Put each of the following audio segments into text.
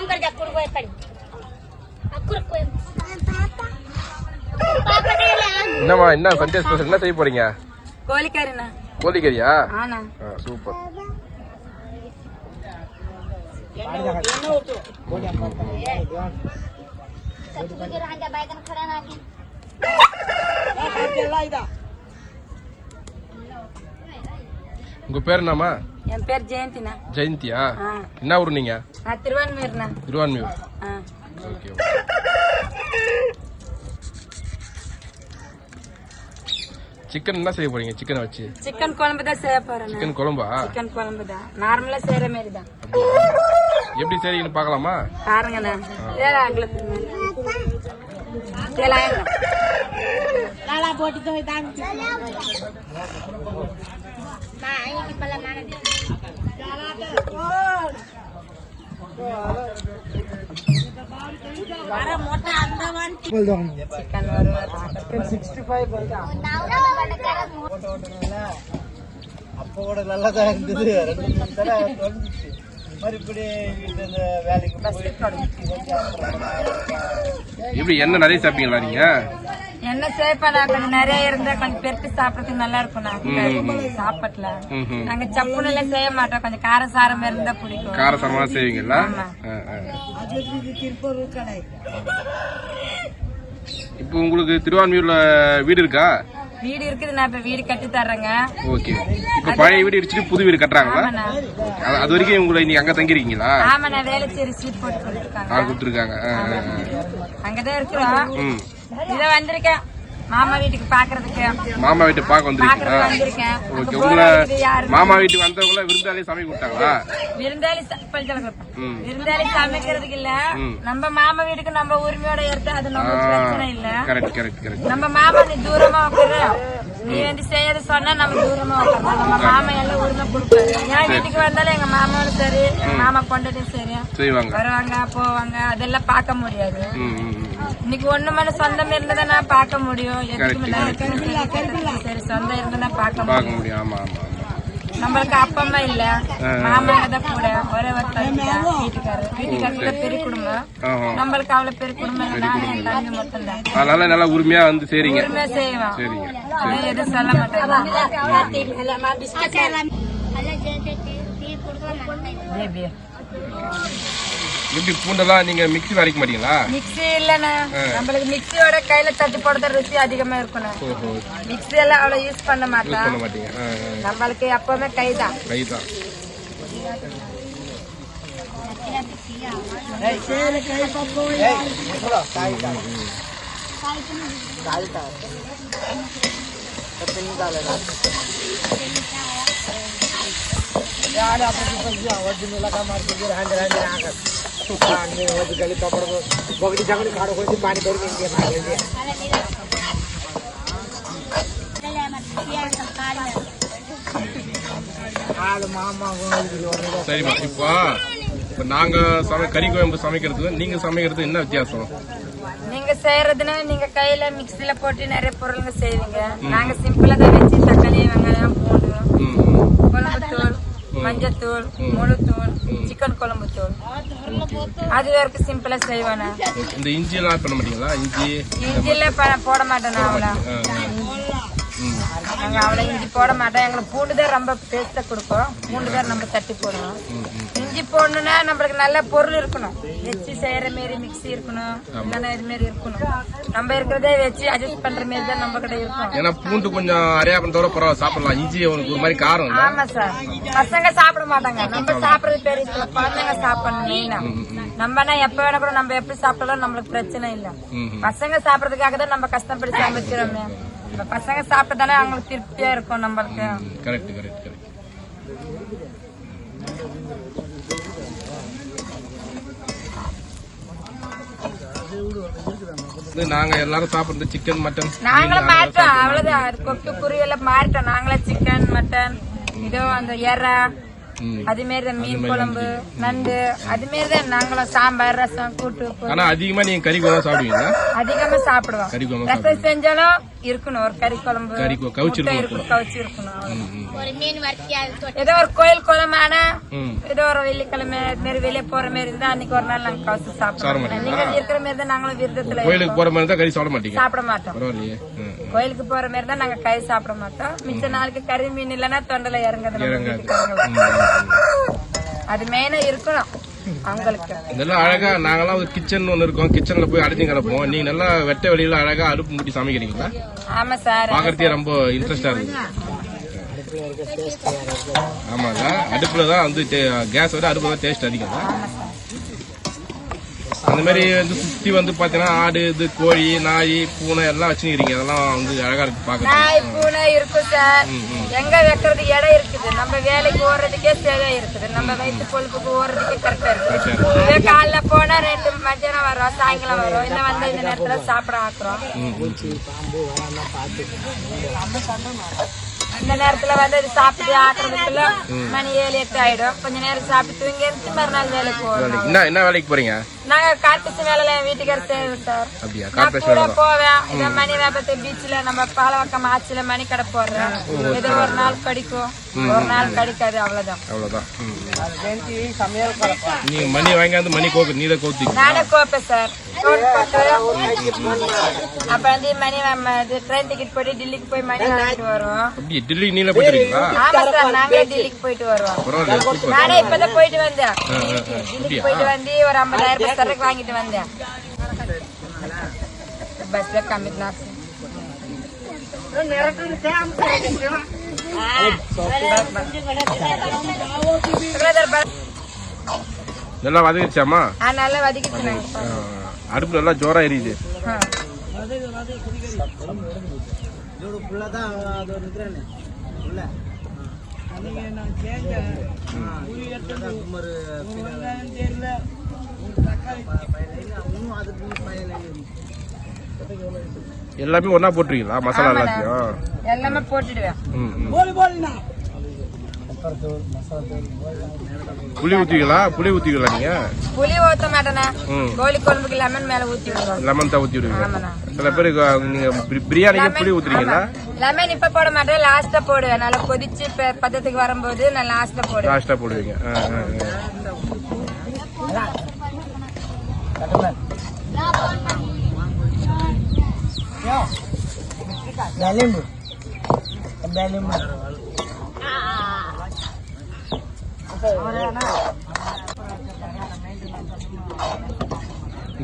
काम कर जा कुड़ कोई कर. अकुर कोई. என்னம்மா என்ன சண்டே ஸ்பெஷல் என்ன செய்ய போறீங்க கோழிக்கறிண்ணா கோழிக்கறியா ஆனா ஆ, சூப்பர் सच्ची के राजा बैगन खड़ा ना की. உங்க பேர் என்னம்மா? என் பேர் ஜெயந்திண்ணா. ஜெயந்தியா? என்ன ஊர் நீங்க? நான் திருவான்மீர்ண்ணா திருவான்மியூர். ஓகே சிக்கன் என்ன செய்ய போறீங்க? சிக்கனை வச்சு. சிக்கன் குழம்பு தான் செய்ய போறேண்ணா. சிக்கன் குழம்பா? சிக்கன் குழம்பு தான். நார்மலா செய்யற மாதிரி தான். எப்படி செய்றீங்கன்னு பார்க்கலாமா? பாருங்கண்ணா. ஏழாயிரம். Lala boti அப்போ கூட நல்லா தான் இருந்தது ரெண்டு மூணு தடவை தொலைஞ்சிச்சு மறுபடி வீட்டு இந்த வேலைக்கு போயிட்டு எப்படி எண்ணெய் நிறைய சாப்பிட்டீங்களா நீங்க என்ன சேப்பா கொஞ்சம் நிறைய இருந்தா கொஞ்சம் பெருத்து சாப்பிடறதுக்கு நல்லா இருக்கும் சாப்பாட்டுல. நாங்க சப்புன்னு எல்லாம் செய்ய மாட்டோம். கொஞ்சம் காரம் சாரம் இருந்தா பிடிக்கும். காரசாரமா செய்வீங்களா ஆமா. இப்போ உங்களுக்கு திருவான்மியூர்ல வீடு இருக்கா? வீடு இருக்குது. நான் இப்ப வீடு கட்டி தர்றேங்க. ஓகே. இப்போ பழைய வீடு இடிச்சிட்டு புது வீடு கட்டுறாங்களா? அது- வரைக்கும் உங்களை நீங்க அங்க தங்கிருக்கீங்களா ஆமாண்ணா. வேலைச்சேரி சீட் போட்டு கொடுத்துருக்காங்க. கொடுத்துருக்காங்க. அங்கதான் இருக்கிறோம். ம். இத வந்திருக்கேன். மாமா வீட்டுக்கு பாக்குறதுக்கு. மாமா வீட்டு பாக்குறதுக்கு வந்திருக்கேன். ஓகே உங்களை மாமா வீட்டுக்கு வந்தவங்கள விருந்தாளி சமைக்க கொடுத்தாங்களா விருந்தாளி. விருந்தாளி சமைக்கிறதுக்கு இல்ல. நம்ம மாமா வீட்டுக்கு நம்ம உரிமையோட எடுத்து அது நம்ம பிரச்சனை இல்ல. கரெக்ட் கரெக்ட் கரெக்ட் நம்ம மாமா நீ தூரமா உட்காரு. நீ வந்து செய்யறது சொன்னா நம்ம தூரமா உட்காரலாம் நம்ம மாமா எல்லாம் உரிமை கொடுப்பாரு. என் வீட்டுக்கு வந்தாலும் எங்க மாமாவும் சரி மாமா கொண்டதும் சரி. வருவாங்க போவாங்க அதெல்லாம் பார்க்க முடியாது. இன்னைக்கு ஒண்ணு மணி சொந்தம் இருந்தா நான் பார்க்க முடியும். சரி சொந்தம் இருந்தா பார்க்க பார்க்க முடியும். ஆமா ஆமா நம்மளுக்கு அப்பா அம்மா இல்ல மாமாங்க தான் கூட ஒரே ஒரு தம்பி தான் வீட்டுக்காரர். வீட்டுக்காரர். பெரிய குடும்பம். நம்மளுக்கு அவ்வளவு பெரிய குடும்பம் இல்லை நானும் என் தம்பி மட்டும் தான். அதனால நல்லா உரிமையா வந்து செய்றீங்க. உரிமையா செய்வோம் சரிங்க நான் எதுவும் சொல்ல மாட்டேன். எப்படி பூண்டெல்லாம் நீங்க மிக்ஸி அரைக்க மாட்டீங்களா மிக்ஸி இல்லண்ணா நம்மளுக்கு மிக்ஸியோட கையில தட்டி போடுறது ருசி அதிகமா இருக்கணும் மிக்ஸி எல்லாம் அவ்வளவு யூஸ் பண்ண யூஸ் மாட்டேன் பண்ண மாட்டீங்க ಯಾರು ಅಪ್ಪ ಒಡ್ಡಿನೆಲ್ಲ ಮಾಡ್ತಿದ್ದೀರಿ ಹಂಡ್ರೆ ಹಂಡ್ರೆ ಹಾಕಕ್ಕೆ ನೀವು ಒದ್ದು மாமா இப்போ இப்போ நாங்க சமை கறி குழம்பு சமைக்கிறது நீங்க சமைக்கிறது என்ன வித்தியாசம்? நீங்கள் செய்யறதுன்னா நீங்கள் கையில் மிக்சில போட்டு நிறைய பொருளுங்க செய்வீங்க. நாங்கள் சிம்பிளாக தான் வச்சு தக்காளி வெங்காயம் போடுவோம் குழம்பு மஞ்சத்தூள் முழுத்தூள் சிக்கன் குழம்பு தூள் அது வரைக்கும் சிம்பிளா செய்வேன். நான். இந்த இஞ்சி எல்லாம் பண்ண மாட்டீங்களா? இஞ்சி இஞ்சில போட மாட்டேன் நான் அவ்வளோ. ஆ, ஆ. ம் நாங்க அவ்வளோ இஞ்சி போட மாட்டோம். எங்களுக்கு பூண்டு தான் ரொம்ப டேஸ்டா கொடுக்கும் பூண்டு தான் நம்ம தட்டி போடுவோம். இஞ்சி போடணும்னா நம்மளுக்கு நல்ல பொருள் இருக்கணும். வச்சு செய்யற மாரி மிக்ஸி இருக்கணும். இல்லைன்னா இது மாரி இருக்கணும். நம்ம இருக்கிறதே வச்சு அட்ஜஸ்ட் பண்ற மாரி தான் நம்ம கிட்ட இருக்கும். ஏன்னா பூண்டு கொஞ்சம் அரையா பண்ணதோட பரவாயில்ல சாப்பிடலாம். இஞ்சி உனக்கு ஒரு மாதிரி காரம் ஆமா சார் பசங்க சாப்பிட மாட்டாங்க. நம்ம சாப்பிடுறது பெரிய. குழந்தைங்க சாப்பிடணும் மெயினா நம்மனா எப்ப வேணா கூட நம்ம எப்படி சாப்பிட்டாலும் நம்மளுக்கு பிரச்சனை இல்ல. பசங்க சாப்பிடறதுக்காக தான் நம்ம கஷ்டப்பட்டு சமைக்கிறோமே. பசங்க சாப்பிட்டதானே அவங்களுக்கு திருப்தியா இருக்கும் நம்மளுக்கு. கரெக்ட் கரெக்ட் கரெக்ட் இது நாங்க எல்லாரும் சாப்பிடுறது சிக்கன் மட்டன் நாங்களும் மாறிட்டோம் அவ்வளவுதான். கொக்கு குருவியெல்லாம் மாறிட்டோம் நாங்களே சிக்கன் மட்டன் இதோ அந்த எறா. அது மாரி தான் மீன் குழம்பு நண்டு அது மாரி தான் நாங்களும் சாம்பார் ரசம் கூட்டு ஆனா அதிகமா நீங்க கறி குழம்பு அதிகமா சாப்பிடுவோம். கறி குழம்பு ரசம் செஞ்சாலும் இருக்கணும். ஒரு கறி குழம்பு கறி இருக்கணும் கவுச்சி இருக்கணும் மீன் ஏதோ ஒரு கோயில் குழம்பான ம். ஏதோ ஒரு வெள்ளிக்கிழமை மாதிரி வெளியே போற மாதிரி இருந்தா அன்னைக்கு ஒரு நாள் நாங்க சாப்பிட சாப்பிடுவோம்? நீங்க இருக்கிற மாதிரி தான் நாங்களும் விருதத்துல கோயிலுக்கு. போற மாதிரி இருந்தா கறி சாப்பிட மாட்டீங்க? சாப்பிட மாட்டோம். கோயிலுக்கு போற மாதிரி தான் நாங்க கறி சாப்பிட மாட்டோம். மிச்ச நாளுக்கு கறி மீன் இல்லைன்னா தொண்டல இறங்குது. அது மெயினா இருக்கணும் அவங்களுக்கு. இதெல்லாம் அழகா நாங்கெல்லாம் ஒரு கிச்சன் ஒண்ணு இருக்கோம். கிச்சன்ல போய் அடைஞ்சு கிடப்போம். நீங்க நல்லா வெட்ட வெளியில அழகா அடுப்பு மூட்டி சமைக்கிறீங்களா? ஆமா சார். பாக்குறதே ரொம்ப இன்ட்ரெஸ்டா இருக்கு. ஆமாங்க. அடுப்புல தான் வந்து கேஸ் விட அடுப்புல தான் டேஸ்ட் அதிகம். அந்த மாதிரி வந்து சுத்தி வந்து பாத்தீங்கன்னா ஆடு இது கோழி நாய் பூனை எல்லாம் வச்சுக்கிறீங்க. அதெல்லாம் வந்து அழகா இருக்கு நாய் பூனை இருக்கும் சார். எங்க வைக்கிறது இடம் இருக்குது. நம்ம வேலைக்கு ஓடுறதுக்கே சரியா இருக்குது. நம்ம வயிற்று பொழுப்புக்கு ஓடுறதுக்கே கரெக்டா இருக்குது காலைல போனா ரெண்டு மத்தியானம் வரோம் சாயங்காலம் வரோம். இன்னும் வந்து இந்த நேரத்துல சாப்பிட ஆக்குறோம். இந்த நேரத்துல வந்து அது சாப்பிட்டு ஆக்குறதுக்குள்ள மணி ஏழு எட்டு ஆயிடும். கொஞ்ச நேரம் சாப்பிட்டு தூங்கி இருந்து மறுநாள் வேலைக்கு போகணும். என்ன என்ன வேலைக்கு போறீங்க? நாங்க கார்பரேஷன் வேலையில என் வீட்டுக்காரர் செய்வோம் சார். அப்படியா? நான் கூட போவேன். இந்த மணி வேப்பத்து பீச்ல நம்ம பாலவக்கம் ஆச்சுல மணி கடை போடுறேன். ஏதோ ஒரு நாள் கிடைக்கும். ஒரு நாள் கிடைக்காது அவ்வளவுதான். அவ்வளவுதான். நீங்க மணி வாங்கியாந்து மணி கோக்கு நீ தான் கோத்துக்கு நானே கோப்பேன் சார். கோட் போட்டு அப்ப வந்து மணி நம்ம ட்ரெயின் டிக்கெட் போட்டு டெல்லிக்கு போய் மணி வாங்கிட்டு வருவோம். டெல்லி நீல போயிட்டுருக்கீங்களா? ஆமா சார் நாங்களே டெல்லிக்கு போயிட்டு வருவோம். நானே இப்பதான் போயிட்டு வந்தேன். டெல்லிக்கு போயிட்டு வந்து ஒரு ஐம்பதாயிரம் ரூபாய் சரக்கு வாங்கிட்டு வந்தேன் பஸ்ல கம்மிட்டு நல்லா வதக்கிச்சாமா நல்லா வதக்கிட்டு நாங்க அடுப்பு நல்லா ஜோரா எரியுது. ஆ. எல்லாமே ஒண்ணா போட்டுருக்கீங்களா? மசாலா எல்லாத்தையும்? எல்லாமே போட்டுடுவேன். புளி ஊத்துவீங்களா புளி ஊத்துவீங்களா நீங்க? புளி ஊத்த மாட்டேனே. கோழி குழம்புக்கு லெமன் மேல ஊத்தி விடுவோம் லெமன் தான் ஊத்தி விடுவீங்க. சில பேருக்கு நீங்க பிரி- பிரியாணிக்கு புளி ஊத்துறீங்களா? லெமன் இப்ப போட மாட்டேன். லாஸ்டா போடுவேன். நல்லா கொதிச்சு பதத்துக்கு வரும்போது நான் லாஸ்டா போடுவேன். லாஸ்டா போடுவீங்க.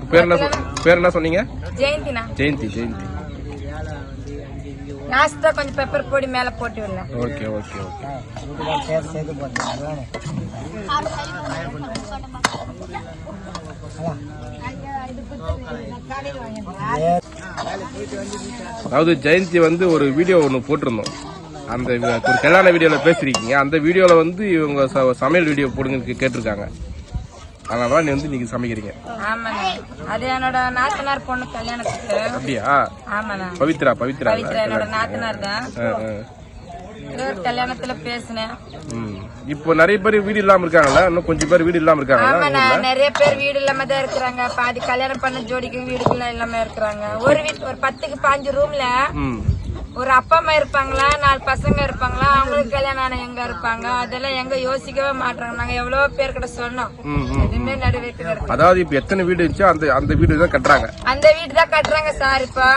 பேர் என்ன பேர் என்ன சொன்னீங்க? ஜெயந்தினா. ஜெயந்தி ஜெயந்தி. லாஸ்டா கொஞ்சம் பெப்பர் பொடி மேல போட்டு விடலாம் ஓகே ஓகே ஓகே. சேர்த்து அதாவது ஜெயந்தி வந்து ஒரு வீடியோ ஒன்று போட்டிருந்தோம். அந்த ஒரு கல்யாண வீடியோவில் பேசியிருக்கீங்க அந்த வீடியோவில் வந்து இவங்க ச- சமையல் வீடியோ போடுங்க கேட்டிருக்காங்க. அதனால தான் நீ வந்து நீங்க சமைக்கிறீங்க. ஆமாண்ணா. அது என்னோட நாத்தனார் பொண்ணு கல்யாணத்துக்கு. அப்படியா? ஆமாண்ணா. பவித்ரா பவித்ரா பவித்ரா என்னோட நாத்தனார் தான். கல்யாணத்துல பேசினேன். இப்போ நிறைய பேர் வீடு இல்லாம இருக்காங்கல்ல இன்னும் கொஞ்சம் பேர் வீடு இல்லாம இருக்காங்கல்ல ஆமாண்ணா நிறைய பேர் வீடு இல்லாம தான் இருக்கிறாங்க. பாதி கல்யாணம் பண்ண ஜோடிக்கு வீடுக்குள்ள இல்லாம இருக்கிறாங்க. ஒரு வீட்டு ஒரு பத்துக்கு பாஞ்சு ரூம்ல ஒரு அப்பா அம்மா இருப்பாங்களா நாலு பசங்க இருப்பாங்களா அவங்களுக்கு கல்யாணம் ஆன எங்க இருப்பாங்க அதெல்லாம் எங்க யோசிக்கவே மாட்டாங்க நாங்க எவ்வளவு பேர்கிட்ட சொன்னோம். ம், ம். எதுவுமே நடுவேற்று இருக்கு அதாவது இப்போ எத்தனை வீடு இருந்துச்சோ அந்த அந்த வீடு தான் கட்டுறாங்க. அந்த வீடு தான் கட்டுறாங்க சார் இப்போ.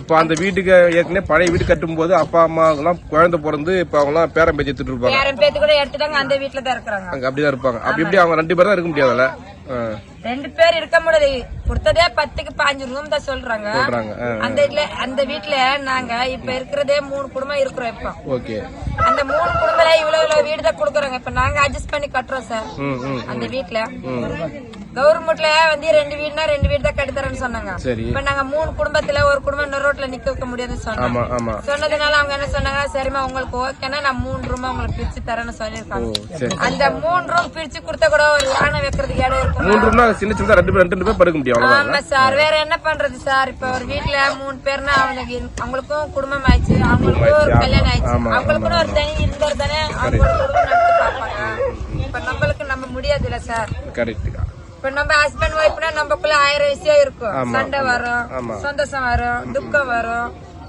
இப்போ அந்த வீட்டுக்கு ஏற்கனவே பழைய வீடு கட்டும்போது அப்பா அம்மா எல்லாம் குழந்தை பிறந்து இப்போ அவங்கலாம் பேரம் பேச்சு எடுத்துட்டு இருப்பாங்க. பேரன் பேத்து கூட எடுத்துட்டாங்க அந்த வீட்டுல தான் இருக்கிறாங்க. அப்படிதான் இருப்பாங்க. அப்படி இப்படி அவங்க ரெண்டு பேரும் தான் இருக்க முடியாதுல்ல? ரெண்டு பேர் இருக்க முடியாது. கொடுத்ததே பத்துக்கு பாஞ்சு ரூம் தான் சொல்றாங்க. அந்த வீட்ல அந்த வீட்ல நாங்க இப்ப இருக்கிறதே மூணு குடும்பம் இருக்கிறோம் இப்போ. ஓகே. அந்த மூணு குடும்பத்துல இவ்வளவு இவ்வளவு வீடு தான் கொடுக்குறாங்க. இப்ப நாங்க அட்ஜஸ்ட் பண்ணி கட்டுறோம் சார். அந்த வீட்ல. கவர்மெண்ட்ல வந்து ரெண்டு வீடுனா ரெண்டு வீடு தான் கட்டித்தரேன்னு சொன்னாங்க. இப்ப நாங்க மூணு குடும்பத்துல ஒரு குடும்பம் இன்னொரு ரோட்ல நிக்க வைக்க முடியாதுன்னு சொன்னாங்க. சொன்னதுனால அவங்க என்ன சொன்னாங்க? சரிம்மா உங்களுக்கு ஓகேன்னா நான் மூணு ரூம் உங்களுக்கு பிரிச்சு தரேன்னு சொல்லியிருக்காங்க. அந்த மூணு ரூம் பிரிச்சு கொடுத்தா கூட ஒரு யானை வைக்கிறதுக்கு இடம் இருக்கும்? மூணு ரூம்னா சின்ன சின்னதா ரெண்டு ரெண்டு ரெண்டு பேர் படுக்க முடியும் ஆமா சார். வேற என்ன பண்றது சார்? இப்ப ஒரு வீட்ல மூணு பேர்னா அவங்களுக்கு அவங்களுக்கும் குடும்பம் ஆயிடுச்சு. அவங்களுக்கும் ஒரு கல்யாணம் ஆயிடுச்சு. அவங்களுக்கும் ஒரு தனி இருந்தார் தானே அவங்க இப்ப நம்மளுக்கு நம்ம முடியாது இல்ல சார். கரெக்டுக்கா இப்ப நம்ம ஹஸ்பண்ட் ஒய்ஃப்னா நம்மக்குள்ள ஆயிரம் விஷயம் இருக்கும். சண்டை. வரும். சந்தோஷம் வரும் துக்கம் வரும்.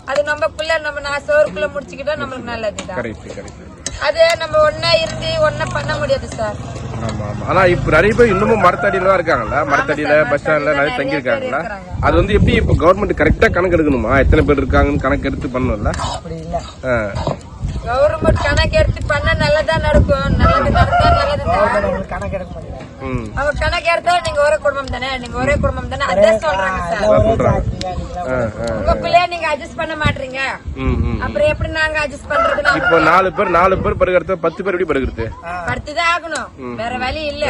அது நம்மக்குள்ள நம்ம நான் சோறுக்குள்ள முடிச்சுக்கிட்டா நம்மளுக்கு நல்லதுதான். கரெக்ட் கரெக்ட் அது நம்ம ஒன்னா இருந்து ஒன்னா பண்ண முடியாது சார் ஆமா ஆமா. ஆனா இப்ப நிறைய பேர் இன்னமும் மரத்தடியில தான் இருக்காங்கல்ல? மரத்தடியில பஸ் ஸ்டாண்ட்ல நிறைய தங்கி இருக்காங்கல்ல. அது வந்து எப்படி இப்ப கவர்மெண்ட் கரெக்டா கணக்கு எடுக்கணுமா? எத்தனை பேர் இருக்காங்கன்னு கணக்கு எடுத்து பண்ணணும்ல? அப்படி இல்ல. ஆ. கவர்மெண்ட் கணக்கு எடுத்து பண்ணா நல்லதா நடக்கும். நல்லது நடந்தா நல்லதுதான். உங்களுக்கு கணக்கு எடுக்க முடியல. அவங்க கணக்கு எடுத்தா நீங்க ஒரே குடும்பம் தானே? நீங்க ஒரே குடும்பம் தானே? அதான் சொல்றாங்க சார். அதான் சொல்றாங்க நீங்க அட்ஜஸ்ட் பண்ண மாட்டீங்க. ம் ம் அப்புறம் எப்படி நாங்க அட்ஜஸ்ட் பண்றதுன்னு இப்போ நாலு பேர் நாலு பேர் பருகிறது பத்து பேர் எப்படி பருகிறது படுத்துதான் ஆகணும். வேற வழி இல்ல.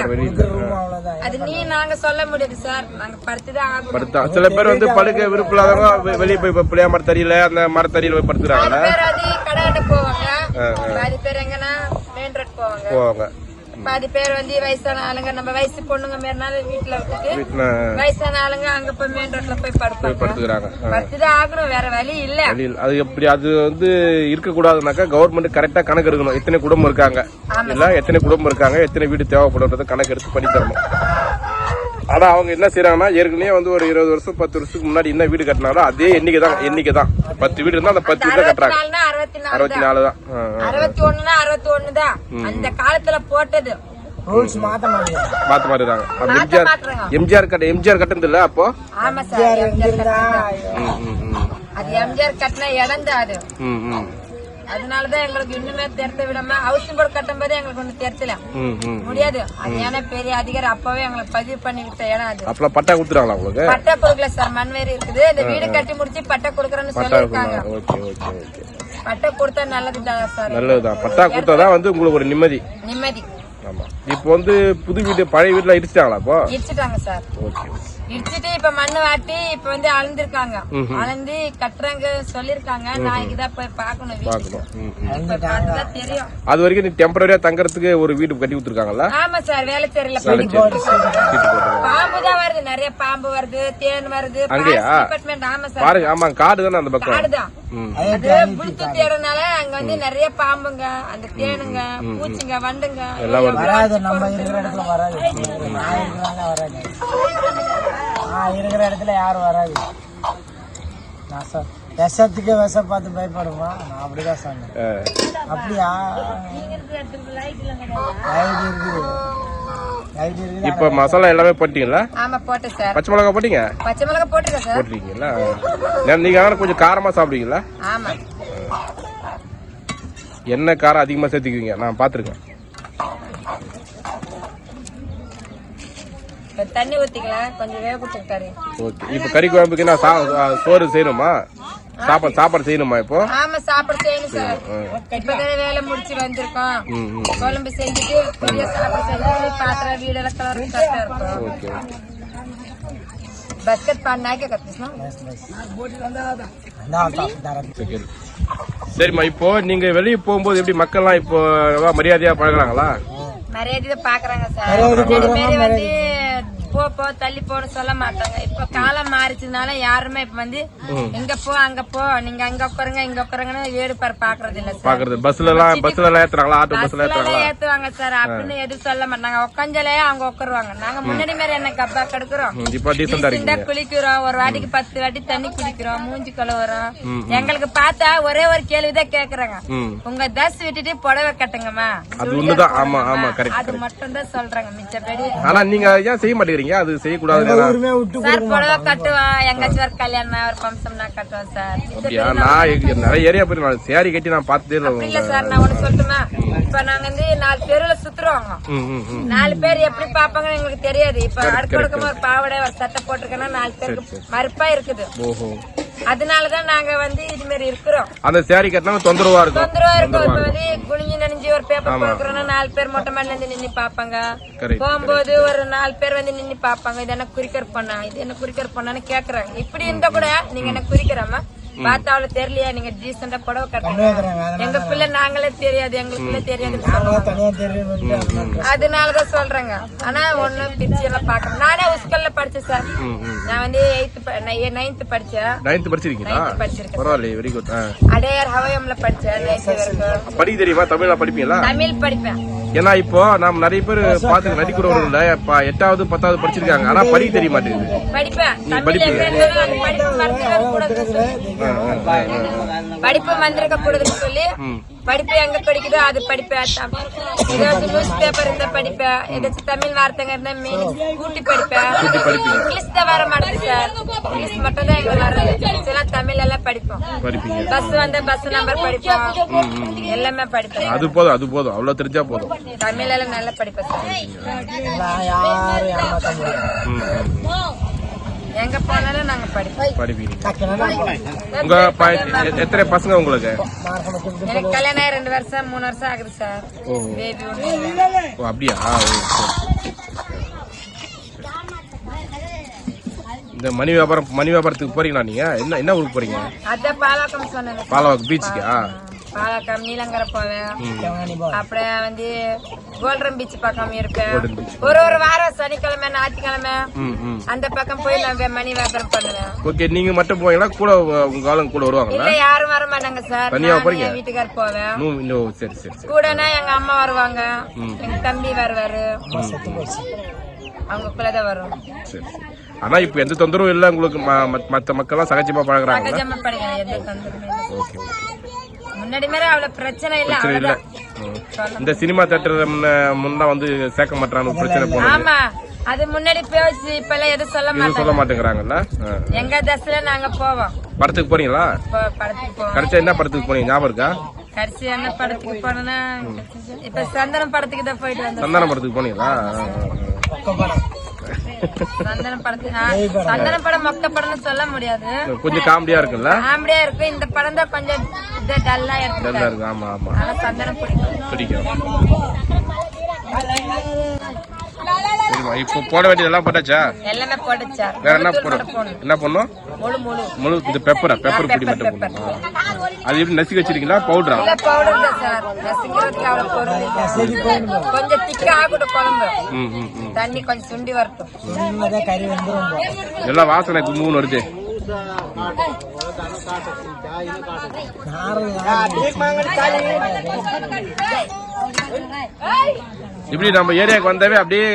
அது நீ நாங்க சொல்ல முடியாது சார். நாங்க படுத்துதான் ஆகணும். படுத்தா சில பேர் வந்து படுக்க விருப்பம் வெளியே போய் இப்ப புளியா மரத்தடியில அந்த மரத்தடியில போய் ரோட் போவாங்க. போவாங்க. பாதி பேர் வந்து வயசான ஆளுங்க. நம்ம வயசு பொண்ணுங்க மாரினால வீட்டுல விட்டுட்டு வயசான ஆளுங்க அங்க போய் மெயின் ரோட்ல போய் படுப்பாங்க. படுத்துக்கிறாங்க. படுத்துதான் ஆகணும். வேற வழி இல்ல. அது எப்படி அது வந்து இருக்கக்கூடாதுனாக்கா கவர்மெண்ட் கரெக்டா கணக்கு எடுக்கணும். எத்தனை குடும்பம் இருக்காங்க? இல்ல எத்தனை குடும்பம் இருக்காங்க? எத்தனை வீடு தேவைப்படுன்றத கணக்கு எடுத்து பண்ணி தரணும். ஆனா அவங்க என்ன செய்யறாங்கன்னா ஏற்கனவே வந்து ஒரு இருபது வருஷம் பத்து வருஷத்துக்கு முன்னாடி என்ன வீடு கட்டினாங்களோ அதே எண்ணிக்கை தான் எண்ணிக்கை தான் பத்து வீடு இருந்தா அந்த பத்து வீடு கட்டுறாங்க. அறுபத்தி நாலு அறுபத்தி நாலு தான். அறுபத்தி ஒண்ணுனா அறுபத்தி அந்த காலத்துல போட்டது. ரூல்ஸ் மாத்த மாத்த எம்ஜிஆர் எம்ஜிஆர் கட்ட எம்ஜிஆர் இல்ல அப்போ? ஆமா சார். அது எம்ஜிஆர் கட்டின இடம் தான் அது. அதனாலதான் எங்களுக்கு இன்னுமே தெரித்த விடாம ஹவுசிங் போர்டு கட்டும் போது எங்களுக்கு ஒண்ணு ம். முடியாது. அது ஏன்னா பெரிய அதிகாரி அப்பவே எங்களுக்கு பதிவு பண்ணி விட்ட இடம் அது. அப்பெல்லாம் பட்டா கொடுத்துறாங்களா உங்களுக்கு? பட்டா கொடுக்கல சார் மண்வேரி இருக்குது. இந்த வீடு கட்டி முடிச்சு பட்டா கொடுக்கறேன்னு பட்டா பட்டா கொடுத்தா நல்லதுதான் சார். நல்லதுதான். பட்டா கொடுத்தாதான் வந்து உங்களுக்கு ஒரு நிம்மதி. நிம்மதி. ஆமா. இப்போ வந்து புது வீடு பழைய வீட்டுல இடிச்சிட்டாங்களா அப்போ இடிச்சிட்டாங்க சார். ஓகே இடிச்சிட்டு இப்ப மண்ணு வாட்டி இப்ப வந்து அளந்திருக்காங்க. அளந்து கட்டுறாங்க சொல்லிருக்காங்க நாளைக்கு தான் போய் பார்க்கணும் வீட்டுக்கு. இப்ப தெரியும். அது வரைக்கும் நீ டெம்பரரியா தங்கறதுக்கு ஒரு வீடு கட்டி கொடுத்துருக்காங்கல்ல? ஆமா சார். வேலை தெரியல. பாம்பு தான் வருது. நிறைய பாம்பு வருது. தேன் வருது. அங்கேயா? ஆமா சார். பாருங்க. ஆமா காடு தானே அந்த பக்கம்? காடுதான். ம். அது புளுத்து தேடனால அங்க வந்து நிறைய பாம்புங்க அந்த தேனுங்க பூச்சிங்க வண்டுங்க. வருது. நம்ம இருக்கிற இடத்துல வராது. நான் இருக்கிறாங்க வராது. நான் இருக்கிற இடத்துல யாரும் வராது. நான் விஷத்துக்கு விஷ பார்த்து பயப்படுமா நான் அப்படிதான் சொன்னேன். அப்படியா? லைட் இருக்குது லைட் இருக்குது. இப்போ மசாலா எல்லாமே போட்டீங்களா? ஆமா போட்டேன் சார். பச்சை மிளகா போட்டீங்க? பச்சை மிளகா போட்டிருக்கேன் சார். போட்டிருக்கீங்களா நீங்க ஆனா கொஞ்சம் காரமா சாப்பிடுவீங்களா? ஆமா. என்ன காரம் அதிகமா சேர்த்துக்குவீங்க? நான் பாத்துருக்கேன். தண்ணி ஊத்திக்கலாம் கொஞ்சம் வேக ஓகே. இப்போ கறி குழம்புக்கு நான் சோறு செய்யணுமா? சாப்பாடு சாப்பாடு செய்யணுமா இப்போ? ஆமா சாப்பாடு செய்யணும் சார். இப்பதான் வேலை முடிச்சு வந்திருக்கோம். குழம்பு செஞ்சுட்டு பெரிய சாப்பாடு செஞ்சு பாத்திரம் வீடெல்லாம் கலர் கரெக்டா இருக்கும். ஓகே. பஸ்கட் பண்ணாக்க கத்துனா சரி. சரிம்மா இப்போ நீங்க வெளியே போகும்போது எப்படி மக்கள்லாம் இப்போ மரியாதையா பழகுறாங்களா மரியாதை பாக்குறாங்க சார் போ போ தள்ளி போன்னு சொல்ல மாட்டாங்க. இப்ப காலம் மாறிச்சதுனால யாருமே இப்ப வந்து எங்க போ அங்க போ நீங்க அங்க உட்காருங்க இங்க உட்காருங்கன்னு வீடு பாரு பாக்குறது இல்ல சார். பாக்குறது. பஸ்ல எல்லாம் பஸ்ல எல்லாம் ஏத்துறாங்களா? ஆட்டோ பஸ்ல ஏத்துவாங்க சார். அப்படின்னு எதுவும் சொல்ல மாட்டாங்க. உட்காந்தாலே அவங்க உட்காருவாங்க நாங்க முன்னாடி மாதிரி என்ன கப்பா கெடுக்கிறோம்? இப்போ டீசெண்டா குளிக்கிறோம். ஒரு வாட்டிக்கு பத்து வாட்டி தண்ணி குடிக்கிறோம். மூஞ்சி கழுவுறோம். எங்களுக்கு பார்த்தா ஒரே ஒரு கேள்விதான் கேக்குறாங்க. உங்க தஸ் விட்டுட்டு புடவை கட்டுங்கம்மா. அது ஆமா ஆமா கரெக்ட் அது மட்டும் தான் சொல்றாங்க மிச்சபடி ஆனா நீங்க ஏன் செய்ய மாட்டேங்கிறீங்க? அது செய்யக்கூடாது சார் புடவை கட்டுவோம் எங்காச்சும் ஒரு கல்யாணம் ஒரு ஃபங்க்ஷன்னா கட்டுவோம் சார். அப்படியா? நான் நிறைய ஏரியா போய் நான் சேரி கட்டி நான் இல்லை இல்ல சார் நான் ஒண்ணு சொல்லட்டுமா? இப்ப நாங்க வந்து நாலு தெருவுல சுத்துறோங்க நாலு பேர் எப்படி பாப்பாங்கன்னு எங்களுக்கு தெரியாது. இப்ப அடுக்கடுக்கமா ஒரு பாவாடை ஒரு சட்டை போட்டிருக்கேன்னா நாலு பேருக்கு மறுப்பா இருக்குது. ஓஹோ. அதனாலதான் நாங்க வந்து இது மாதிரி இருக்கிறோம். அந்த சேரி கட்டினா தொந்தரவா இருக்கும். தொந்தரவா இருக்கும். வந்து குனிஞ்சு நெஞ்சு ஒரு பேப்பர் போடுறோம்னா நாலு பேர் மொட்டை மாடில இருந்து நின்னு பாப்பாங்க போகும்போது ஒரு நாலு பேர் வந்து நின்னு பாப்பாங்க இது என்ன குறிக்கர் பண்ணா இது என்ன குறிக்கர் பண்ணான்னு கேக்குறாங்க. இப்படி இருந்தா கூட நீங்க என்ன குறிக்கிறாம பார்த்தா அவள தெரியலையா நீங்க டீசெண்டா புடவை கட்டுங்க எங்க பிள்ளை நாங்களே தெரியாது எங்க பிள்ளை தெரியாது. அதனாலதான் சொல்றேங்க. ஆனா ஒண்ணு பிச்சு எல்லாம் பாக்குறேன் நானே உஸ்கல்ல படிச்சேன் சார். நான் வந்து எயித்து நைன்த் படிச்சேன். நைன்த் படிச்சிருக்கீங்களா? வெரி குட் அடையார் ஹவயம்ல படிச்சேன் படிக்க தெரியுமா? படிப்பீங்களா? தமிழ் படிப்பேன். ஏன்னா இப்போ நம்ம நிறைய பேர் பார்த்து நடிக்கிறவர்கள இப்ப எட்டாவது பத்தாவது படிச்சிருக்காங்க. ஆனா படிக்க தெரிய மாட்டேங்குது. நீ படிப்பீங்க? படிப்பு. மறந்துடக் கூடாதுன்னு சொல்லி. படிப்பு எங்க படிக்குதோ அது படிப்பேன் ஏதாச்சும் நியூஸ் பேப்பர் இருந்தா படிப்பேன் ஏதாச்சும் தமிழ் வார்த்தைங்க இருந்தா மீன் கூட்டி படிப்பேன். இங்கிலீஷ் தான் வர மாட்டேங்குது சார். இங்கிலீஷ் மட்டும் தான் எங்களுக்கு வர்றது. தமிழ் எல்லாம் படிப்போம். படிப்பீங்க. பஸ் வந்தா பஸ் நம்பர் படிப்போம். எல்லாமே படிப்பேன் அது போதும் அது போதும். அவ்வளவு தெரிஞ்சா போதும். தமிழ் எல்லாம் நல்லா படிப்பேன் சார். யாரும் எங்க போனாலும் நாங்க படிப்போம் படிப்பீங்க. உங்க எத்தனை பசங்க உங்களுக்கு? எனக்கு கல்யாணம் ஆகி ரெண்டு வருஷம் மூணு வருஷம் ஆகுது சார். ஓ. அப்படியா. இந்த மணி வியாபாரம் மணி வியாபாரத்துக்கு போறீங்களா நீங்க? என்ன என்ன ஊருக்கு போறீங்க? அதான் பாலாக்கம் சொன்னேன். பாலவாக்கு பீச்சுக்கா பாலாக்கம் நீலங்கரை போவேன். அப்புறம் வந்து கோல்டன் பீச் பக்கம் இருப்பேன். ஒரு ஒரு வாரம் சனிக்கிழமை ஞாயிற்றுக்கிழமை அந்த பக்கம் போய் நான் மணி வியாபாரம் பண்ணுவேன். ஓகே நீங்க மட்டும் போவீங்களா? கூட உங்க ஆளுங்க கூட வருவாங்களா? இல்ல யாரும் வர மாட்டாங்க சார். தனியா போறீங்க? வீட்டுக்கார் போவேன். சரி சரி கூடனா எங்க அம்மா வருவாங்க. எங்க தம்பி வருவாரு. போச்சு அவங்களுக்குள்ளதான் வரும் சரி சரி. ஆனா இப்ப எந்த தொந்தரவும் இல்ல உங்களுக்கு மத்த- மத்த மக்கள்லாம் சகஜமா. ஓகே ஓகே முன்னாடி மாதிரி அவ்வளவு பிரச்சனை இல்ல பிரச்சனை இல்ல. இந்த சினிமா தேட்டர் முன்ன முன்ன வந்து சேர்க்க மாட்டான்னு பிரச்சனை போனது. ஆமா. அது முன்னாடி பேச்சு இப்ப எல்லாம் எதுவும் சொல்ல எதுவும் மாட்டாங்க. சொல்ல மாட்டேங்கிறாங்கல்ல? ஆ. எங்க தசையில நாங்க போவோம். படத்துக்கு போறீங்களா படத்துக்கு போவோம். கடைசியா என்ன படத்துக்கு போனீங்க? ஞாபகம் இருக்கா? கடைசி என்ன படத்துக்கு போனோம்னா இப்ப சந்தனம் படத்துக்கு தான் போயிட்டு வந்தோம். சந்தான படத்துக்கு போனீங்களா? ஆ, ஆ, ஆ. படத்துக்கு ஆ, சந்தனம் படம் மொக்க படம்னு சொல்ல முடியாது. கொஞ்சம் காமெடியா இருக்குல்ல? காமெடியா இருக்கும் இந்த படம் தான் கொஞ்சம் இது டல்லா நல்லா எடுத்துட்டாங்க இருக்கு. ஆமா ஆமா. சந்தனம் பிடிக்கும். பிடிக்கும். சரிம்மா இப்போ போட வேண்டியதெல்லாம் போட்டாச்சா? எல்லாமே போட்டுச்சா? வேற என்ன போடணும். என்ன பண்ணும் முழு முழு. முழு இந்த பெப்பரா பெப்பர் பொடி மட்டும் போடணும். அது எப்படி நசுக்கி வச்சிருக்கீங்களா? பவுடரா இல்ல பவுடர் தான் சார் ரசிக்கிறதுக்கு அவ்வளவு பொருள் இல்ல. கொஞ்சம் திக்கா ஆகட்டும் குழம்பு. ம் ம் ம். தண்ணி கொஞ்சம் சுண்டி வரட்டும். எல்லாம் வாசனை கும்புன்னு வருது. நாரும் இப்படி நம்ம ஏரியாவுக்கு வந்தாவே அப்படியே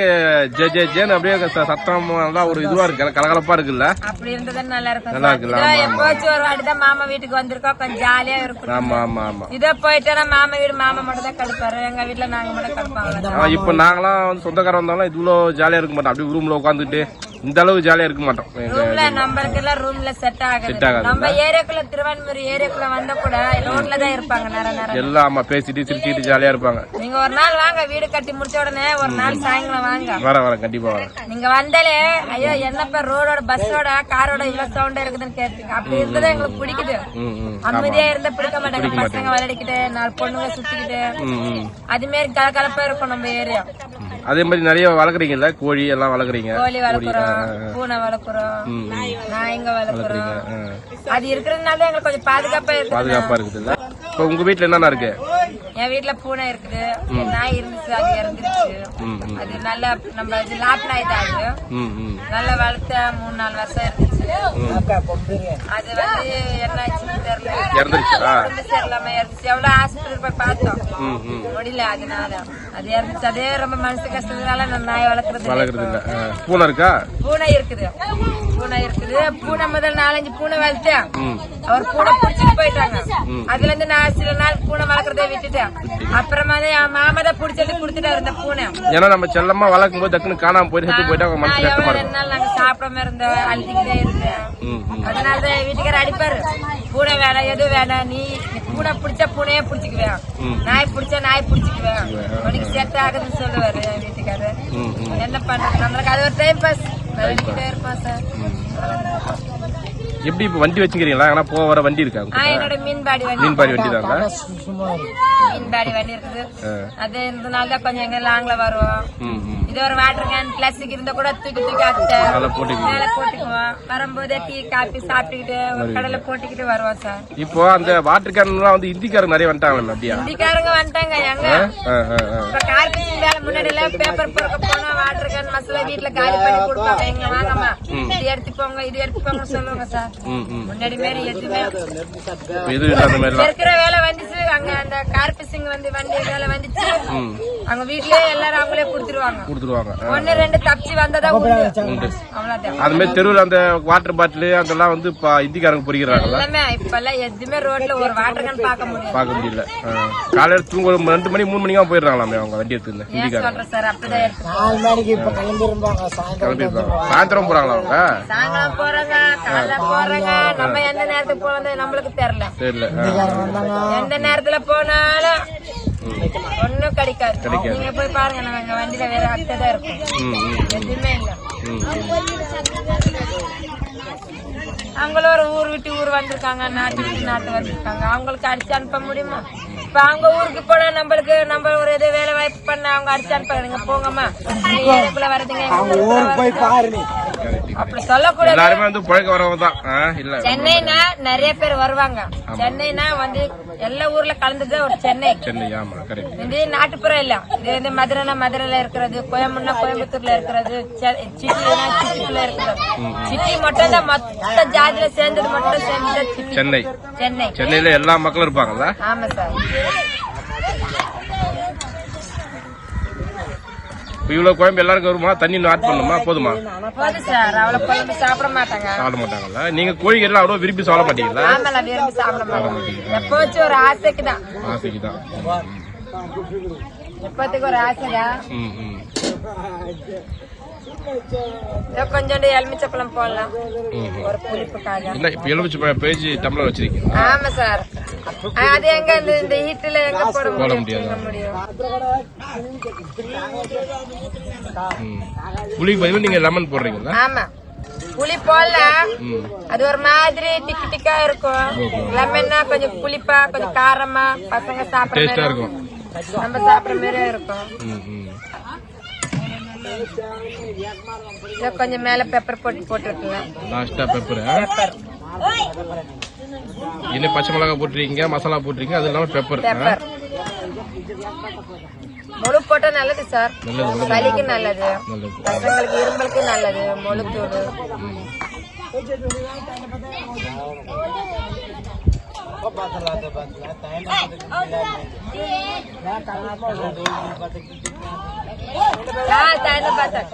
ஜே ஜே ஜேன்னு அப்படியே சத்தம் நல்லா ஒரு இதுவா இருக்கு. கலகலப்பா இருக்குல்ல? அப்படி இருந்தது நல்லா இருக்கும். நல்லா சார். இருக்குல்ல, இதோ ஆமா, ஆமா. எப்போச்சும் ஒரு வாட்டி தான் மாமா வீட்டுக்கு வந்திருக்கோம். கொஞ்சம் ஜாலியா இருக்கும் ஆமா ஆமா ஆமா. இதோ போயிட்டேன்னா மாமா வீடு மாமா மட்டும் தான் கடுப்பாரு எங்க வீட்டுல நாங்க மட்டும் கடுப்பாங்க இப்ப நாங்களாம் வந்து சொந்தக்காரன் வந்தாலும் இவ்வளவு ஜாலியா இருக்க மாட்டோம். அப்படியே ரூம்ல உட்காந்துட்டு இந்த அளவு ஜாலியா இருக்க மாட்டோம். எங்க- ரூம்ல நம்மளுக்கு எல்லாம் ரூம்ல செட் ஆகுது. ஆகாதுல்ல? நம்ம ஏரியாக்குள்ள திருவான்மூர் ஏரியாக்குள்ள வந்தா கூட ரோட்ல தான் இருப்பாங்க நேரம் நேரம். எல்லாம் ஆமா பேசிட்டு சிரிச்சுட்டு ஜாலியா இருப்பாங்க. நீங்க ஒரு நாள் வாங்க வீடு கட்டி முடிச்ச உடனே ஒரு நாள் சாயங்காலம் வாங்க. வர வர கண்டிப்பா வரேன் நீங்க வந்தாலே ஐயோ என்னப்பா ரோடோட பஸ்ஸோட காரோட இவ்வளவு சவுண்ட் இருக்குதுன்னு கேட்பீங்க அப்படி இருந்தது எங்களுக்கு பிடிக்குது. அமைதியா இருந்தா பிடிக்க மாட்டாங்க. பசங்க விளையாடிக்கிட்டு நாலு பொண்ணுங்க சுத்திக்கிட்டு. அது மாரி கலகலப்பா இருக்கும் நம்ம ஏரியா. அதே மாதிரி நிறைய வளர்க்குறீங்கல்ல? கோழி எல்லாம் வளர்க்குறீங்க. கோழி வளர்க்குறோம். பூனை வளர்க்குறோம் நாய்ங்க வளர்க்குறோம். அது இருக்கிறதுனால எங்களுக்கு கொஞ்சம் பாதுகாப்பா இருக்குது பாதுகாப்பா இருக்குதுல்ல? இப்போ உங்க வீட்டுல என்னென்ன இருக்கு? என் வீட்டுல பூனை இருக்குது. நாய் இருந்துச்சு அது இறந்துருச்சு. அது நல்ல நம்ம இது லாப் நாய் தான் அது. நல்லா வளர்த்த மூணு நாலு வருஷம் பொம்புங்க அது வந்து என்ன தெரியல. சரியில்லாம இறந்துச்சு எவ்வளவு ஆஸ்பத்திரி போய் பார்த்தோம். முடியல அதனால. அது இறந்துச்சு. அதே ரொம்ப மனசு கஷ்டத்தினால நான் நாய் வளர்க்கறது இல்ல வளர்க்குறது இப்போ. இல்ல ஆ. பூனை இருக்கா? பூனை இருக்குது. பூனை இருக்குது. பூனை முதல் நாலஞ்சு பூனை வளர்த்தேன் அவர் பூனை பிடிச்சிட்டு போயிட்டாங்க. அதுல இருந்து நான் சில நாள் பூனை வளர்க்கறதே விட்டுட்டேன் அப்புறமா தான் என் மாமா தான் பிடிச்சிட்டு கொடுத்துட்டாரு இந்த பூனை. ஏன்னா நம்ம செல்லமா வளர்க்கும் போது டக்குன்னு காணாம போயிட்டு செத்து போயிட்டா அவங்க மனசு கஷ்டமா எவ்வளவு இருக்கும். ரெண்டு நாள் நாங்க சாப்பிடாம இருந்தோம் அழுத்திக்கிட்டே இருந்தேன் அதனாலதான் என் வீட்டுக்காரர் அடிப்பாரு. பூனை வேணாம் எதுவும் வேணாம் நீ பூனை பிடிச்சா பூனையே பிடிச்சிக்குவேன். நாய் பிடிச்சா நாய் பிடிச்சிக்குவேன். உனக்கு செட் ஆகுதுன்னு சொல்லுவாரு என் வீட்டுக்காரர். என்ன பண்றது? நம்மளுக்கு அது ஒரு டைம் பாஸ் எப்படி இப்போ வண்டி வச்சுக்கிறீங்களா? ஏன்னா போக வர வண்டி இருக்கா? என்னோட மீன்பாடி வண்டி மீன்பாடி வண்டி இருக்கு. மீன்பாடி வண்டி இருக்குது. அது இருந்தனால தான் கொஞ்சம் எங்க லாங்ல வருவோம். இது ஒரு வாட்டர் கேன் பிளாஸ்டிக் இருந்தா கூட தூக்கி தூக்கி அத்தை மேல போட்டுக்குவோம். வரும்போதே டீ காப்பி சாப்பிட்டுக்கிட்டு ஒரு கடையில போட்டுக்கிட்டு வருவோம் சார் இப்போ அந்த வாட்டர் கேன்லாம் வந்து இந்திக்காரங்க நிறைய வந்துட்டாங்க அப்படியா இந்திக்காரங்க வந்துட்டாங்க எங்க? இப்ப கார்பரேஷன் வேலை முன்னாடி எல்லாம் பேப்பர் பொறுக்க போனா வாட்டர் கேன் மசாலா வீட்டுல காலி பண்ணி கொடுப்பாங்க எங்க வாங்கம்மா. இது எடுத்துப்போங்க இது எடுத்துப்போங்க சொல்லுவாங்க சார் முன்னாடி மாரி எதுவுமே. இருக்கிற வேலை வந்துச்சு. அங்க அந்த கார் பிசிங் வந்து வண்டி வேலை வந்துச்சு. ம். அவங்க வீட்லயே எல்லாரும் அவங்களே கொடுத்துருவாங்க. கொடுத்துருவாங்க. ஆ. ஒண்ணு ரெண்டு தப்பிச்சு வந்ததா உண்டு. அவ்வளவுதான். அது மாதிரி தெருவில் அந்த வாட்டர் பாட்டில் அதெல்லாம் வந்து இப்போ இந்திக்காரங்க எல்லாமே எல்லாம் எதுவுமே ரோட்ல ஒரு வாட்டர் கேன் பார்க்க முடியாது. பார்க்க முடியல. காலையில தூங்க ரெண்டு மணி மூணு மணிக்கா போயிடுறாங்களாமே அவங்க வண்டி எடுத்துன்னு ஏன் இந்திக்காரங்க. சாயந்தரம் போறாங்களா அவங்க? போறாங்க காலைல போறாங்க. நம்ம எந்த நேரத்துக்கு போனது நம்மளுக்கு தெரியல. தெரியல. எந்த நேரத்துல போனாலும் ஒண்ணும் கிடைக்காது. நீங்க போய் பாருங்க நம்ம எங்க வண்டியில வேற தான் இருக்கும் எதுவுமே இல்ல அவங்களும் ஒரு ஊர் விட்டு ஊர் வந்திருக்காங்க நாட்டு விட்டு நாட்டு வந்திருக்காங்க அவங்களுக்கு அடிச்சு அனுப்ப முடியுமா இப்ப அவங்க ஊருக்கு போனா நம்மளுக்கு நம்ம ஒரு எது வேலை வாய்ப்பு பண்ண அவங்க அடிச்சு அனுப்புறாங்க நீங்க போங்கம்மா நீங்க வரதுங்க அப்படி சொல்லக்கூடாது. எல்லாருமே வந்து பழக்க வரவங்க தான். ஆ, இல்ல. சென்னைனா நிறைய பேர் வருவாங்க. சென்னைனா வந்து எல்லா ஊர்ல கலந்தது ஒரு சென்னை. சென்னை ஆமா கரெக்ட் இது நாட்டுப்புறம் இல்ல. இது வந்து மதுரைனா மதுரையில இருக்கிறது கோயம்புனா கோயம்புத்தூர்ல இருக்கிறது சிட்டினா சிட்டிக்குள்ள இருக்கிறது. சிட்டி மட்டும் தான் மொத்த ஜாதியில சேர்ந்தது மட்டும் சேர்ந்தது. சிட்டி சென்னை. சென்னை. சென்னையில எல்லா மக்களும் இருப்பாங்கல்ல? ஆமா சார். இப்போ இவ்வளவு குழம்பு எல்லாருக்கும் வருமா? தண்ணி ஆட் பண்ணுமா போதுமா? போதும் சார் அவ்வளவு குழம்பு சாப்பிட மாட்டாங்க. சாப்பிட மாட்டாங்கல்ல? நீங்க கோழிகள் அவ்வளவு விரும்பி சாப்பிட மாட்டீங்களா? ஆமால விரும்பி சாப்பிட மாட்டாங்க. எப்போச்சும் ஒரு ஆசைக்கு தான். ஆசைக்கு தான் எப்போத்துக்கு ஒரு ஆசைதான் ம் ம். ஏதோ கொஞ்சோண்டு எலுமிச்சப்பழம் போடலாம். ம் ஒரு புளிப்புக்காக. என்ன இப்போ எலுமிச்சு பேஜ் டம்ளர் வச்சிருக்கீங்க. ஆமா சார். அது எங்க இந்த இந்த ஹீட்ல எங்க போட போட முடியாது. புளிக்கு பதிலா நீங்க லெமன் போடுறீங்களா? ஆமா. புளி போடலாம் ம். அது ஒரு மாதிரி டிக்கு டிக்கா இருக்கும். லெமன்னா கொஞ்சம் புளிப்பா கொஞ்சம் காரமா பசங்க சாப்பிடுற மாதிரி இருக்கும். நம்ம சாப்பிடுற மாதிரி இருக்கும். ம் ம் இதை கொஞ்சம் மேல பெப்பர் போட்டு போட்டுருக்கலாம் லாஸ்டா பெப்பர் பெப்பர் பச்சை மிளகா போட்டுருக்கீங்க மசாலா போட்டுருக்கீங்க அது பெப்பர் பெப்பர் முழு போட்டா நல்லது சார் சளிக்கு நல்லது. நல்லது. பசங்களுக்கு இரும்பலுக்கு நல்லது முழுத்தூள் ஆ தாய்ந்த பார்த்தேன்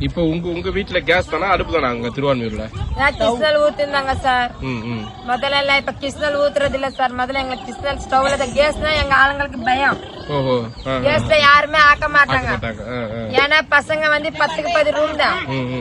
இப்போ உங்க உங்க வீட்ல கேஸ் தானா? அடுப்பு தானா அங்க திருவான்மையூர்ல? கிருஷ்ணல் ஊத்திருந்தாங்க சார் முதல்ல இப்ப கிருஷ்ணல் ஊத்துறது இல்ல சார் முதல்ல எங்களுக்கு கிருஷ்ணல் ஸ்டவ்ல தான் கேஸ்னா எங்க ஆளுங்களுக்கு பயம். கேஸ்ல யாருமே ஆக்க மாட்டாங்க. ஏன்னா பசங்க வந்து பத்துக்கு பத்து ரூம் தான்.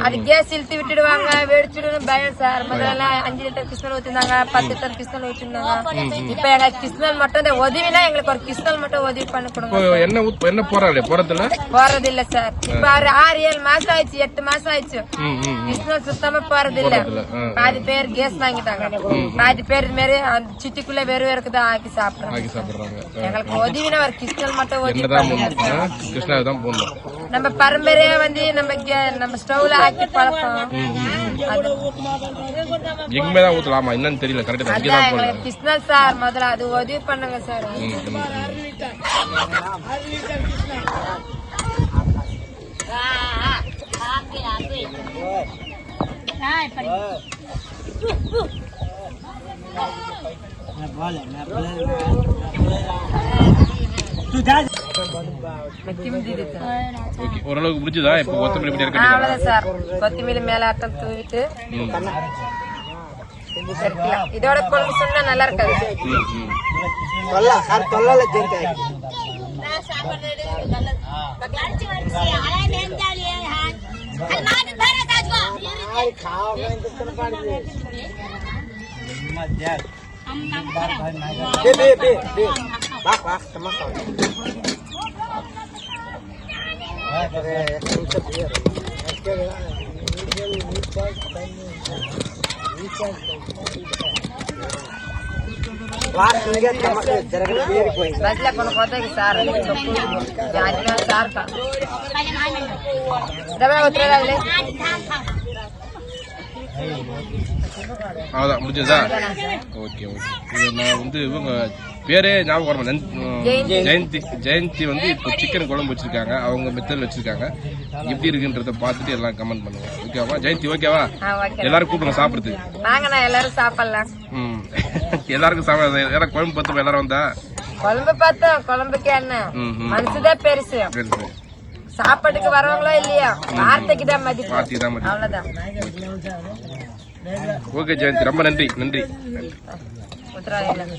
அது கேஸ் இழுத்து விட்டுடுவாங்க வெடிச்சிடும் பயம் சார். முதல்ல அஞ்சு லிட்டர் கிருஷ்ணல் ஊத்திருந்தாங்க பத்து லிட்டர் கிருஷ்ணல் ஊத்திருந்தாங்க. இப்ப எங்க கிருஷ்ணல் மட்டும் உதவினா எங்களுக்கு ஒரு கிருஷ்ணல் மட்டும் உதவி பண்ணி கொடுங்க என்ன என்ன போறாங்களே போறதுல போறது இல்ல சார் இப்ப ஆறு ஏழு மாசம் ஆயிடுச்சு எட்டு மாசம் ஆயிடுச்சு. கிருஷ்ணல் சுத்தமா போறது இல்ல. பாதி பேர் கேஸ் வாங்கிட்டாங்க. பாதி பேர் இது மாதிரி அந்த சிட்டிக்குள்ள வெறும் இருக்குதான் ஆக்கி சாப்பிடுறாங்க. எங்களுக்கு உதவினா ஒரு கிறிஸ்டல் மட்டும் போடணும் ஆ? கிருஷ்ணாவை தான் போடணும். நம்ம பரம்பரையா வந்து நம்ம நம்ம ஸ்டவ்ல ஆக்கி பழக்கம். அது. எங்குமே தான் ஊத்தலாமா? என்னன்னு தெரியல. கரெக்டா தான் கிருஷ்ணல் சார் முதல்ல அது உதவி பண்ணுங்க சார். ம், ம், ம். मैं ஓரளவுக்கு முடிஞ்சுதா? இப்போ கொத்தமல்லி படி ஆ, இருக்கீங்களா அவ்வளவுதான் சார். கொத்தமல்லி மேல ஆட்டம் தூவிட்டு இதோட குழம்பு சொன்னா நல்லா இருக்காது. தொல்ல சார் தொல்லல ஜெயிக்க खाओ Back, back. Come on. బస్లో కొనుక్కోతాయి సార్ జాజిలో సార్ డబ్బా ఉత్తరవాదులే அவ்வளோதான் முடிஞ்சதா? Okay okay. இது நான் வந்து இவங்க பேரே ஞாபகம் வரமா ஜெயந்தி. ஜெயந்தி வந்து இப்போ சிக்கன் குழம்பு வச்சிருக்காங்க. அவங்க மெத்தல் வச்சிருக்காங்க. எப்படி இருக்குன்றத பார்த்துட்டு எல்லாம் கமெண்ட் பண்ணுங்க. ஓகேவா ஜெயந்தி ஓகேவா எல்லாரும் கூப்பிடுங்க சாப்பிடுறதுக்கு. வாங்கண்ணா எல்லாரும் சாப்பிடலாம். ம். எல்லாருக்கும் சாப்பிட யாரும் குழம்பு பத்து எல்லாரும் வந்தா? குழம்பு பார்த்தோம் குழம்புக்கு என்ன? மனசுதான் பெருசு. சரி சாப்பாட்டுக்கு வரவங்களோ இல்லையா? வார்த்தைக்கு தான் மதிப்பு. அவ்வளவுதான். ஓகே ஜெயந்தி ரொம்ப நன்றி நன்றி. உத்தரவாதம்